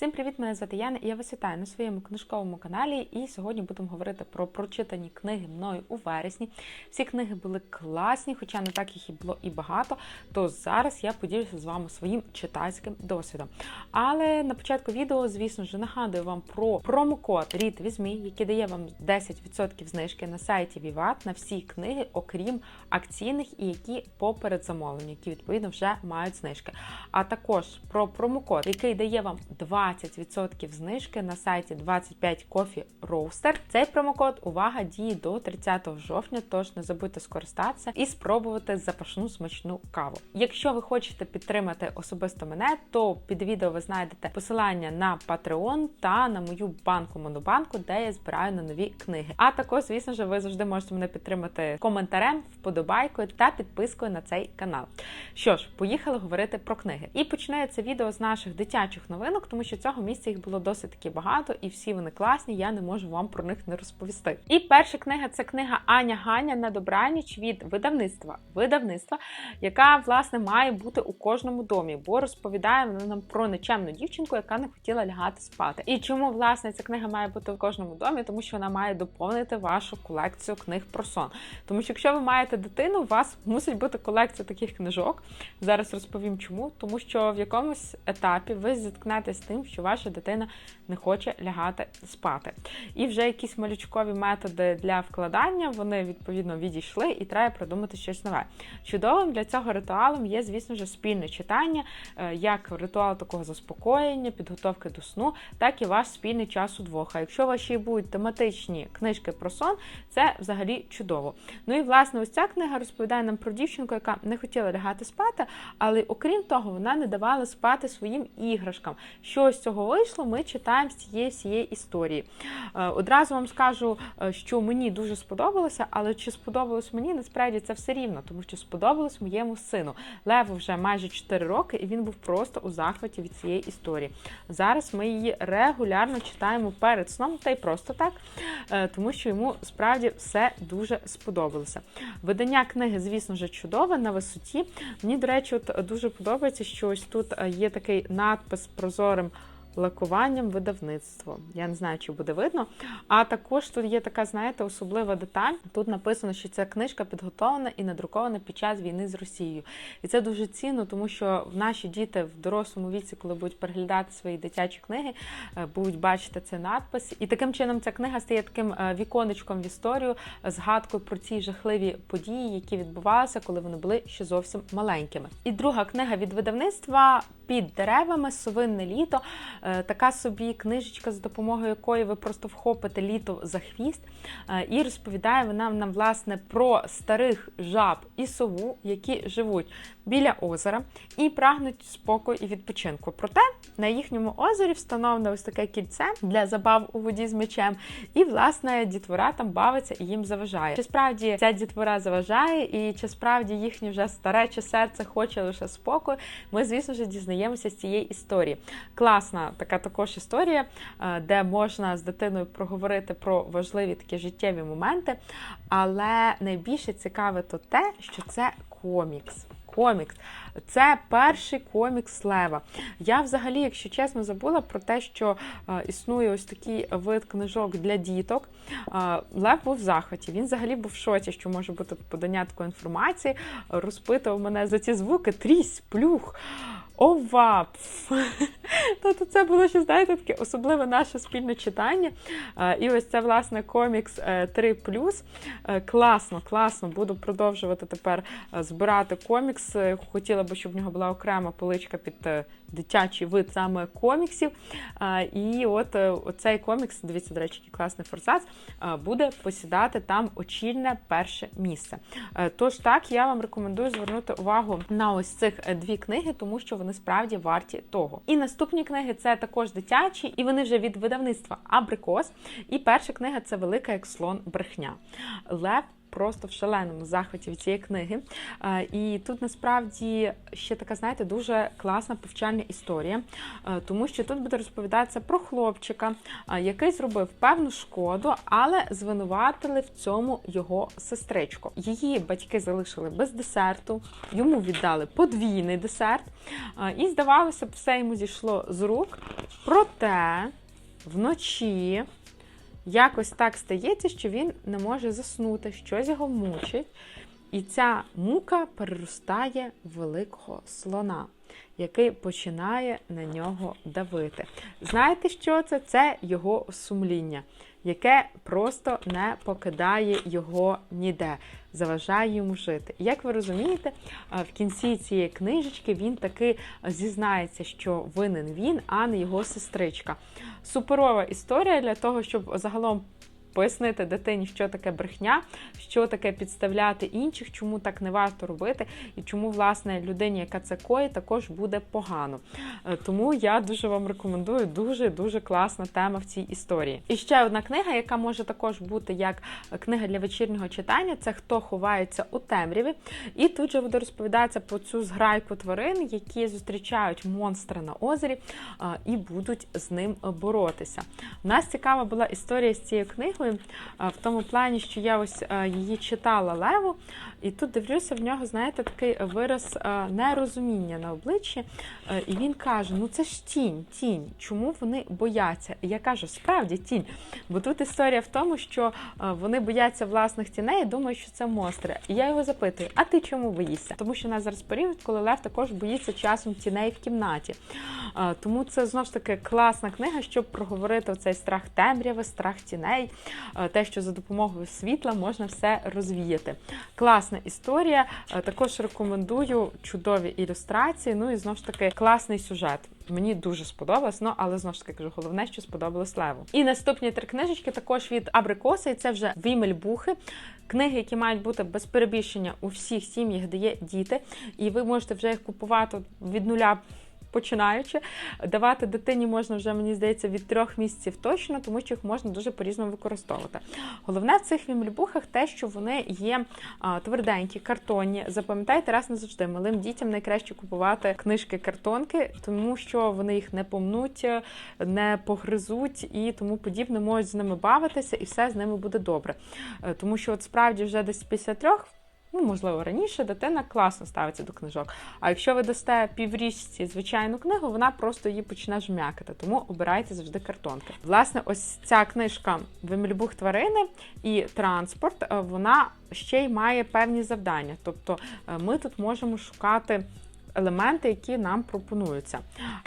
Всім привіт! Мене звати Яна і я вас вітаю на своєму книжковому каналі. І сьогодні будемо говорити про прочитані книги мною у вересні. Всі книги були класні, хоча не так їх і було і багато. То зараз я поділюся з вами своїм читацьким досвідом. Але на початку відео, звісно ж, нагадую вам про промокод Рід Візьмі, який дає вам 10% знижки на сайті Vivat на всі книги, окрім акційних і які по передзамовленню, які відповідно вже мають знижки. А також про промокод, який дає вам 20% знижки на сайті 25 Coffee Roaster. Цей промокод увага діє до 30 жовтня, тож не забудьте скористатися і спробувати запашну смачну каву. Якщо ви хочете підтримати особисто мене, то під відео ви знайдете посилання на Patreon та на мою банку Монобанку, де я збираю на нові книги. А також, звісно ж, ви завжди можете мене підтримати коментарем, вподобайкою та підпискою на цей канал. Що ж, поїхали говорити про книги. І починаю це відео з наших дитячих новинок, тому що цього місця їх було досить таки багато, і всі вони класні. Я не можу вам про них не розповісти. І перша книга це книга Аня Ганя на добраніч від видавництва. Видавництва, яка власне має бути у кожному домі, бо розповідає вона нам про нечемну дівчинку, яка не хотіла лягати спати. І чому власне ця книга має бути у кожному домі? Тому що вона має доповнити вашу колекцію книг про сон. Тому що якщо ви маєте дитину, у вас мусить бути колекція таких книжок. Зараз розповім чому, тому що в якомусь етапі ви зіткнетесь з тим, що ваша дитина не хоче лягати спати. І вже якісь малючкові методи для вкладання вони відповідно відійшли, і треба придумати щось нове. Чудовим для цього ритуалом є, звісно ж, спільне читання, е, як ритуал такого заспокоєння, підготовки до сну, так і ваш спільний час удвох. А якщо ваші будуть тематичні книжки про сон, це взагалі чудово. Ну і власне, ось ця книга розповідає нам про дівчинку, яка не хотіла лягати спати, але окрім того, вона не давала спати своїм іграшкам. Що з цього вийшло, ми читаємо з цієї всієї історії. Е, Одразу вам скажу, е, що мені дуже сподобалося, але чи сподобалось мені, насправді це все рівно, тому що сподобалось моєму сину. Леву вже майже 4 роки, і він був просто у захваті від цієї історії. Зараз ми її регулярно читаємо перед сном, та й просто так, е, тому що йому справді все дуже сподобалося. Видання книги, звісно ж, чудове на висоті. Мені, до речі, от дуже подобається, що ось тут е, є такий надпис прозорим. Лакуванням видавництво. Я не знаю, чи буде видно. А також тут є така, знаєте, особлива деталь. Тут написано, що ця книжка підготовлена і надрукована під час війни з Росією. І це дуже цінно, тому що наші діти в дорослому віці, коли будуть переглядати свої дитячі книги, е, будуть бачити цей надпис. І таким чином ця книга стає таким е, віконечком в історію, згадкою про ці жахливі події, які відбувалися, коли вони були ще зовсім маленькими. І друга книга від видавництва під деревами Совинне літо. Е, така собі книжечка, за допомогою якої ви просто вхопите літо за хвіст. Е, І розповідає вона нам, власне, про старих жаб і сову, які живуть біля озера і прагнуть спокою і відпочинку. Проте на їхньому озері встановлено ось таке кільце для забав у воді з мечем. І, власне, дітвора там бавиться і їм заважає. Чи справді ця дітвора заважає, і чи справді їхнє вже старече серце хоче лише спокою, ми, звісно ж, дізнаємося з цієї історії. Класна така також історія, е, де можна з дитиною проговорити про важливі такі життєві моменти. Але найбільше цікаве то те, що це комікс. Комікс. Це перший комікс Лева. Я взагалі, якщо чесно, забула про те, що е, існує ось такий вид книжок для діток. Е, Лев був в захваті. Він взагалі був в шоці, що може бути подання такої інформації. Розпитував мене за ці звуки, трісь, плюх. Ова! Тобто це було ще, знаєте, таке особливе наше спільне читання. Е, І ось це, власне, комікс 3. Е, Класно, класно. Буду продовжувати тепер збирати комікс. Е, Хотіла би, щоб в нього була окрема поличка під е, дитячий вид саме коміксів. І от е, оцей комікс, дивіться, до речі, який класний форсац, буде посідати там очільне перше місце. Е, Тож так, я вам рекомендую звернути увагу на ось цих дві книги, тому що вони справді варті того. І наступні книги це також дитячі, і вони вже від видавництва Абрикос. І перша книга це велика як слон брехня. Лев просто в шаленому захваті від цієї книги. Е, І тут насправді ще така, знаєте, дуже класна повчальна історія, е, тому що тут буде розповідатися про хлопчика, е, який зробив певну шкоду, але звинуватили в цьому його сестричку. Її батьки залишили без десерту, йому віддали подвійний десерт, і здавалося б, все йому зійшло з рук. Проте вночі якось так стається, що він не може заснути, щось його мучить. І ця мука переростає великого слона, який починає на нього давити. Знаєте, що це? Це його сумління, яке просто не покидає його ніде, заважає йому жити. Як ви розумієте, е, в кінці цієї книжечки він таки зізнається, що винен він, а не його сестричка. Суперова історія для того, щоб загалом пояснити дитині, що таке брехня, що таке підставляти інших, чому так не варто робити, і чому, власне, людині, яка це коїть, також буде погано. Е, Тому я дуже вам рекомендую дуже дуже класна тема в цій історії. І ще одна книга, яка може також бути як книга для вечірнього читання, це хто ховається у темряві. І тут же буде розповідатися про цю зграйку тварин, які зустрічають монстра на озері е, і будуть з ним боротися. У нас цікава була історія з цією книгою е, в тому плані, що я ось е, її читала Леву, і тут дивлюся в нього, знаєте, такий вираз е, нерозуміння на обличчі. Е, І він каже: ну це ж тінь, тінь. Чому вони бояться? І я кажу, справді тінь. Бо тут історія в тому, що вони бояться власних тіней і думають, що це монстри. І я його запитую: а ти чому боїшся? Тому що у нас зараз період, коли Лев також боїться часом тіней в кімнаті. Тому це знову ж таки класна книга, щоб проговорити цей страх темряви, страх тіней, те, що за допомогою світла можна все розвіяти. Класна історія. Е, Також рекомендую чудові ілюстрації. Ну і знову ж таки класний сюжет. Мені дуже сподобалось, ну але знову ж таки кажу, головне, що сподобалось Леву. І наступні три книжечки також від Абрикоса, і це вже Вімельбухи. Книги, які мають бути без перебільшення у всіх сім'ях, де є діти, і ви можете вже їх купувати від нуля. Починаючи, давати дитині можна вже, мені здається, від трьох місяців точно, тому що їх можна дуже по-різному використовувати. Головне в цих вімельбухах те, що вони є тверденькі, картонні. Запам'ятайте раз назавжди, малим дітям найкраще купувати книжки-картонки, тому що вони їх не помнуть, не погризуть і тому подібне, можуть з ними бавитися, і все з ними буде добре. Е, Тому що, от справді, вже десь після трьох. Ну, можливо, раніше дитина класно ставиться до книжок. А якщо ви дасте піврічці звичайну книгу, вона просто її почне жмякати. Тому обирайте завжди картонки. Власне, ось ця книжка Вимільбух тварини і транспорт, е, вона ще й має певні завдання. Тобто е, ми тут можемо шукати. Елементи, які нам пропонуються.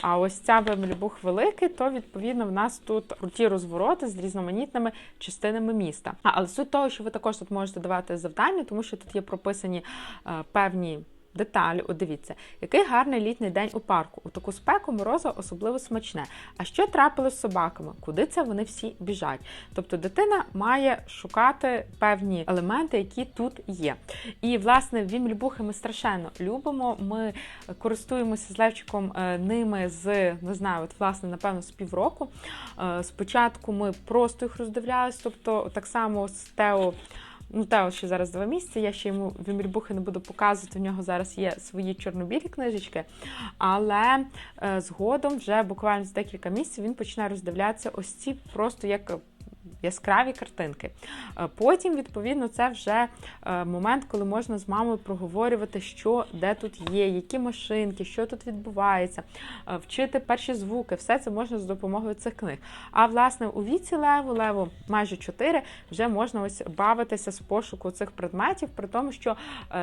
А ось ця вимельбух великий, то відповідно в нас тут круті розвороти з різноманітними частинами міста. А, але суть того, що ви також тут можете давати завдання, тому що тут є прописані е, певні. Деталі, от дивіться, який гарний літній день у парку. У таку спеку морозиво особливо смачне. А що трапилось з собаками? Куди це вони всі біжать? Тобто дитина має шукати певні елементи, які тут є. І, власне, вімельбухи ми страшенно любимо. Ми користуємося з Левчиком е, ними з, не знаю, от, власне, напевно, з півроку. Е, Спочатку ми просто їх роздивлялись, тобто так само з Тео. Ну, Тео ще зараз два місяці, я ще йому вімельбухи не буду показувати. В нього зараз є свої чорнобілі книжечки. Але е, згодом, вже буквально за декілька місяців, він починає роздивлятися ось ці просто як. Яскраві картинки. Е, Потім, відповідно, це вже е, момент, коли можна з мамою проговорювати, що де тут є, які машинки, що тут відбувається, е, вчити перші звуки. Все це можна з допомогою цих книг. А власне у віці леву, леву майже 4, вже можна ось бавитися з пошуку цих предметів, при тому, що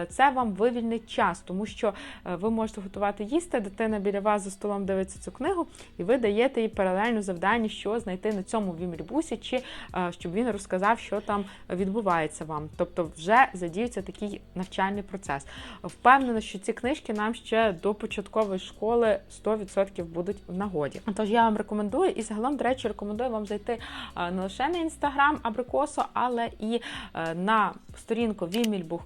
це вам вивільнить час, тому що ви можете готувати їсти, дитина біля вас за столом дивиться цю книгу, і ви даєте їй паралельно завдання, що знайти на цьому вімельбусі, чи щоб він розказав, що там відбувається вам. Тобто, вже задіюється такий навчальний процес. Впевнена, що ці книжки нам ще до початкової школи 100% будуть в нагоді. Тож я вам рекомендую і загалом, до речі, рекомендую вам зайти е, не лише на інстаграм Абрикосо, але і е, на сторінку Вімільбух.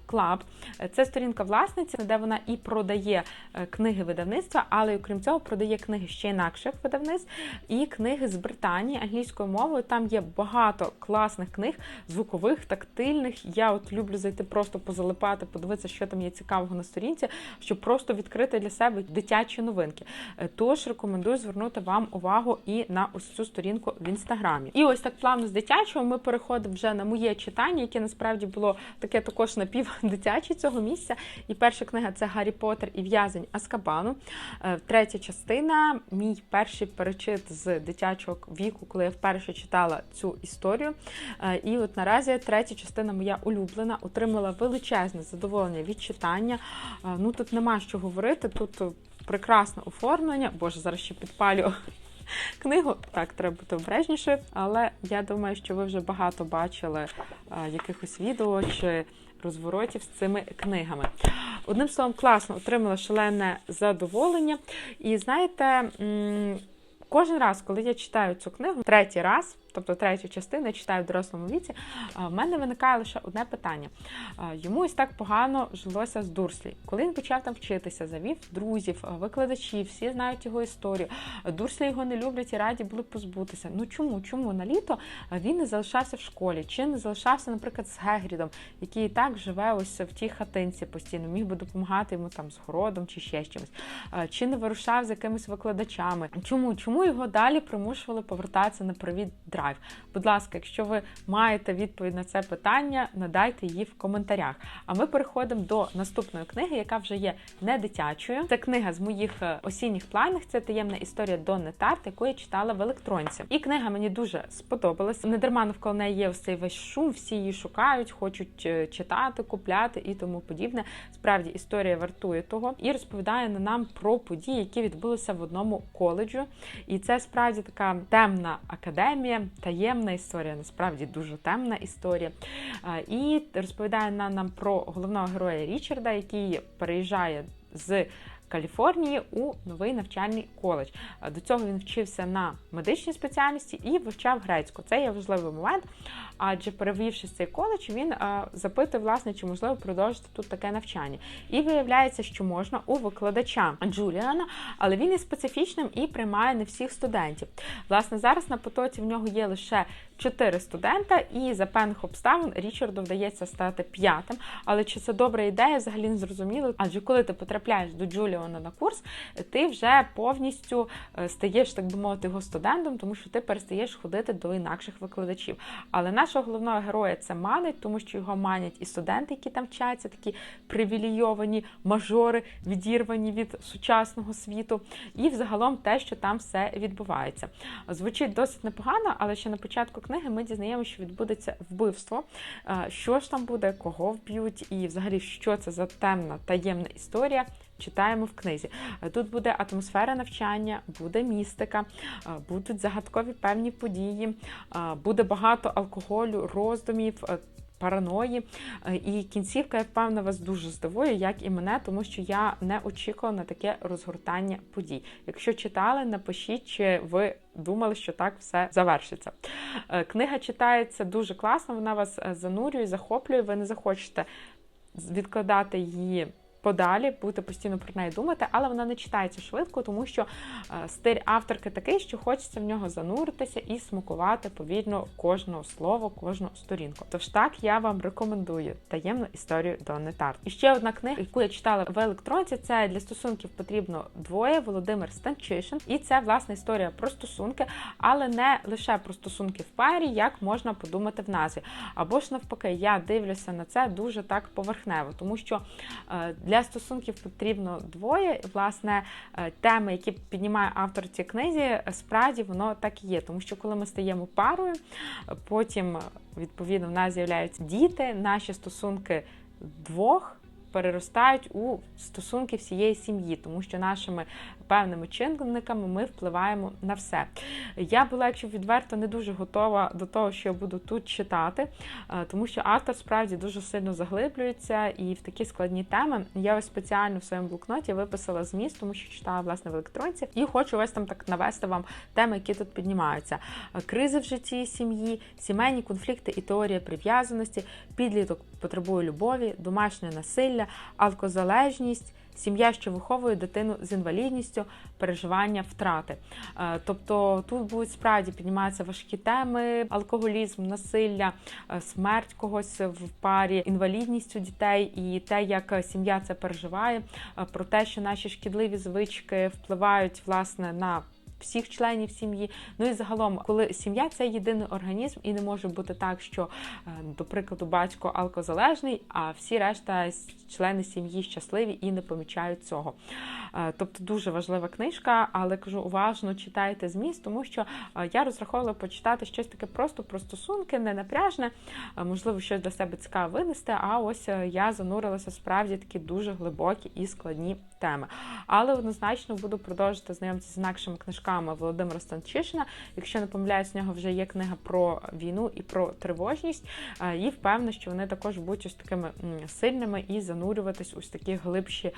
Е, Це сторінка власниці, де вона і продає е, книги видавництва, але окрім цього продає книги ще інакших видавництв і книги з Британії англійською мовою. Там є багато багато класних книг, звукових, тактильних. Я от люблю зайти просто позалипати, подивитися, що там є цікавого на сторінці, щоб просто відкрити для себе дитячі новинки. Е, Тож рекомендую звернути вам увагу і на ось цю сторінку в інстаграмі. І ось так плавно з дитячого ми переходимо вже на моє читання, яке насправді було таке також напівдитяче цього місця. І перша книга це Гаррі Поттер і в'язень Аскабану. Е, Третя частина, мій перший перечит з дитячого віку, коли я вперше читала цю історію. Е, І от наразі третя частина моя улюблена, отримала величезне задоволення від читання. Е, Ну тут нема що говорити. Тут е, прекрасне оформлення. Боже, зараз ще підпалю книгу. Так, треба бути обережніше, але я думаю, що ви вже багато бачили а, якихось відео чи розворотів з цими книгами. Одним словом, класно отримала шалене задоволення. І знаєте, кожен раз, коли я читаю цю книгу, третій раз. Тобто третю частину я читаю в дорослому віці, в мене виникає лише одне питання. Йому ось так погано жилося з Дурслі. Коли він почав там вчитися, завів друзів, викладачів, всі знають його історію. Дурслі його не люблять і раді були позбутися. Ну чому? Чому на літо він не залишався в школі? Чи не залишався, наприклад, з Гегрідом, який і так живе ось в тій хатинці постійно, міг би допомагати йому там з городом чи ще з чимось? Чи не вирушав з якимись викладачами? Чому? Чому його далі примушували повертатися на привіт драйв? Будь ласка, якщо ви маєте відповідь на це питання, надайте її в коментарях. А ми переходимо до наступної книги, яка вже є не дитячою. Це книга з моїх е, осінніх планів. Це таємна історія Донни Тарт, яку я читала в електронці. І книга мені дуже сподобалась. Не дарма навколо неї є цей весь шум, всі її шукають, хочуть е, читати, купляти і тому подібне. Справді історія вартує того і розповідає на нам про події, які відбулися в одному коледжу. І це справді така темна академія, таємна історія, насправді дуже темна історія. І розповідає на- нам про головного героя Річарда, який переїжджає з. Каліфорнії у новий навчальний коледж. До цього він вчився на медичній спеціальності і вивчав грецьку. Це є важливий момент, адже перевівши цей коледж, він а, запитує, власне, чи можливо продовжити тут таке навчання. І виявляється, що можна у викладача Джуліана, але він є специфічним і приймає не всіх студентів. Власне, зараз на потоці в нього є лише чотири студента, і за певних обставин Річарду вдається стати п'ятим. Але чи це добра ідея, взагалі не зрозуміло. Адже коли ти потрапляєш до Джуліана на курс, ти вже повністю е, стаєш, так би мовити, його студентом, тому що ти перестаєш ходити до інакших викладачів. Але нашого головного героя це манить, тому що його манять і студенти, які там вчаться, такі привілейовані мажори, відірвані від сучасного світу, і взагалом те, що там все відбувається. Звучить досить непогано, але ще на початку книги ми дізнаємося, що відбудеться вбивство. Що ж там буде, кого вб'ють, і взагалі що це за темна таємна історія. Читаємо в книзі. Тут буде атмосфера навчання, буде містика, будуть загадкові певні події, буде багато алкоголю, роздумів. Параної Е, і кінцівка, я впевнена, вас дуже здивує, як і мене, тому що я не очікувала на таке розгортання подій. Якщо читали, напишіть, чи ви думали, що так все завершиться. Е, Книга читається дуже класно, вона вас е, занурює, захоплює. Ви не захочете відкладати її. Подалі бути постійно про неї думати, але вона не читається швидко, тому що е, стиль авторки такий, що хочеться в нього зануритися і смакувати повільно кожного слова, кожну сторінку. Тож так я вам рекомендую таємну історію Донни Тарт. І ще одна книга, яку я читала в електронці. Це для стосунків потрібно двоє. Володимир Станчишин, і це власне історія про стосунки, але не лише про стосунки в парі, як можна подумати в назві. Або ж навпаки, я дивлюся на це дуже так поверхнево, тому що е, для стосунків потрібно двоє. Власне, е, теми, які піднімає автор цієї книзі, е, справді воно так і є. Тому що коли ми стаємо парою, потім відповідно в нас з'являються діти, наші стосунки двох. Переростають у стосунки всієї сім'ї, тому що нашими певними чинниками ми впливаємо на все. Я була, якщо відверто, не дуже готова до того, що я буду тут читати, е, тому що автор справді дуже сильно заглиблюється і в такі складні теми. Я ось спеціально в своєму блокноті виписала зміст, тому що читала власне в електронці, і хочу ось там так навести вам теми, які тут піднімаються: Е, кризи в житті сім'ї, сімейні конфлікти і теорія прив'язаності, підліток потребує любові, домашнє насилля, алкозалежність. Сім'я, що виховує дитину з інвалідністю, переживання втрати. Е, Тобто тут будуть справді підніматися важкі теми: алкоголізм, насилля, е, смерть когось в парі, інвалідність у дітей і те, як сім'я це переживає, е, про те, що наші шкідливі звички впливають власне на. Всіх членів сім'ї, ну і загалом, коли сім'я це єдиний організм, і не може бути так, що, е, до прикладу, батько алкозалежний, а всі решта члени сім'ї щасливі і не помічають цього. Е, Тобто дуже важлива книжка, але кажу, уважно читайте зміст, тому що е, я розраховувала почитати щось таке просто про стосунки, не напряжне, можливо, щось для себе цікаве винести. А ось я занурилася справді такі дуже глибокі і складні теми. Але однозначно буду продовжувати знайомитися з інакшими книжками Володимира Станчишина. Якщо не помиляюсь, в нього вже є книга про війну і про тривожність. Е, І впевнена, що вони також будуть ось такими сильними і занурюватись ось такі глибші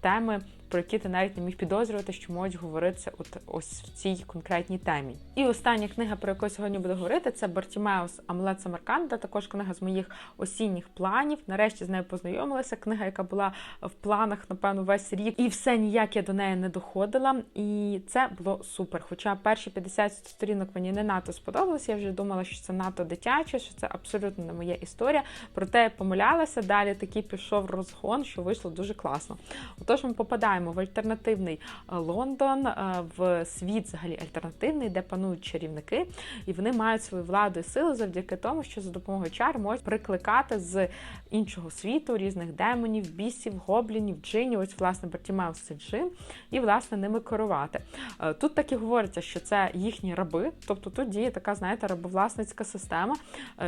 теми, про які ти навіть не міг підозрювати, що можуть говоритися от ось в цій конкретній темі. І остання книга, про яку сьогодні буду говорити, це Бартімеус Амулет Самарканда. Також книга з моїх осінніх планів. Нарешті з нею познайомилася. Книга, яка була в планах, напевно, весь рік, і все ніяк я до неї не доходила. І це було супер. Хоча перші 50 сторінок мені не надто сподобалося. Я вже думала, що це надто дитяче, що це абсолютно не моя історія. Проте я помилялася. Далі такий пішов розгон, що вийшло дуже класно. Отож, ми попадаємо в альтернативний е, Лондон, е, в світ взагалі альтернативний, де панують чарівники, і вони мають свою владу і силу завдяки тому, що за допомогою чар можуть прикликати з іншого світу різних демонів, бісів, гоблінів, джинів. Ось власне Бартімеус це джин, і власне ними керувати. Е, Тут так і говориться, що це їхні раби, тобто тут діє така, знаєте, рабовласницька система,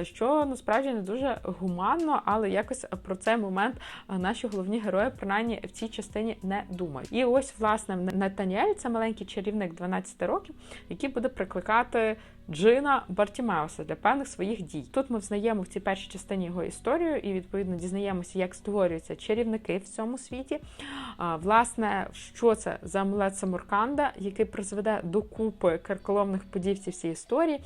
що насправді не дуже гуманно, але якось про цей момент наші головні герої, принаймні в цій частині, не думають. І ось власне Натаніель це маленький чарівник 12 років, який буде прикликати. Джина Бартімеуса для певних своїх дій. Тут ми взнаємо в цій першій частині його історію і відповідно дізнаємося, як створюються чарівники в цьому світі. А, Власне, що це за амулет Самурканда, який призведе до купи карколомних подій в цій всій історії.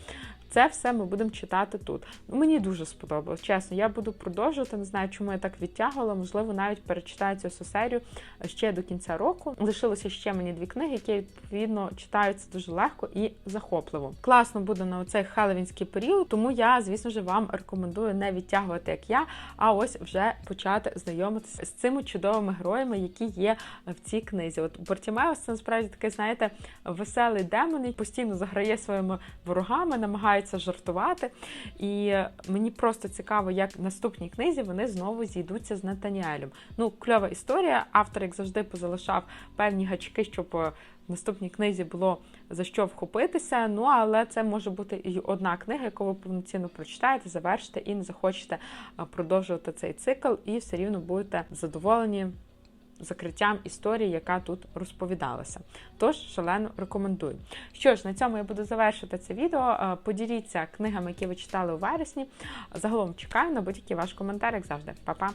Це все ми будемо читати тут. Ну, мені дуже сподобалось. Чесно, я буду продовжувати. Не знаю, чому я так відтягувала. Можливо, навіть перечитаю цю серію ще до кінця року. Лишилося ще мені дві книги, які відповідно читаються дуже легко і захопливо. Класно буде на оцей хелевінський період, тому я, звісно ж, вам рекомендую не відтягувати як я, а ось вже почати знайомитися з цими чудовими героями, які є в цій книзі. От Бартімеус це насправді такий, знаєте, веселий демон, який постійно заграє своїми ворогами, намагається жартувати. І мені просто цікаво, як в наступній книзі вони знову зійдуться з Натаніелем. Ну, кльова історія. Автор, як завжди, позалишав певні гачки, щоб в наступній книзі було за що вхопитися. Ну, але це може бути і одна книга, яку ви повноцінно прочитаєте, завершите і не захочете продовжувати цей цикл, і все рівно будете задоволені закриттям історії, яка тут розповідалася. Тож шалено рекомендую. Що ж, на цьому я буду завершити це відео. Е, Поділіться книгами, які ви читали у вересні. Загалом чекаю на будь-який ваш коментар, як завжди. Па-па!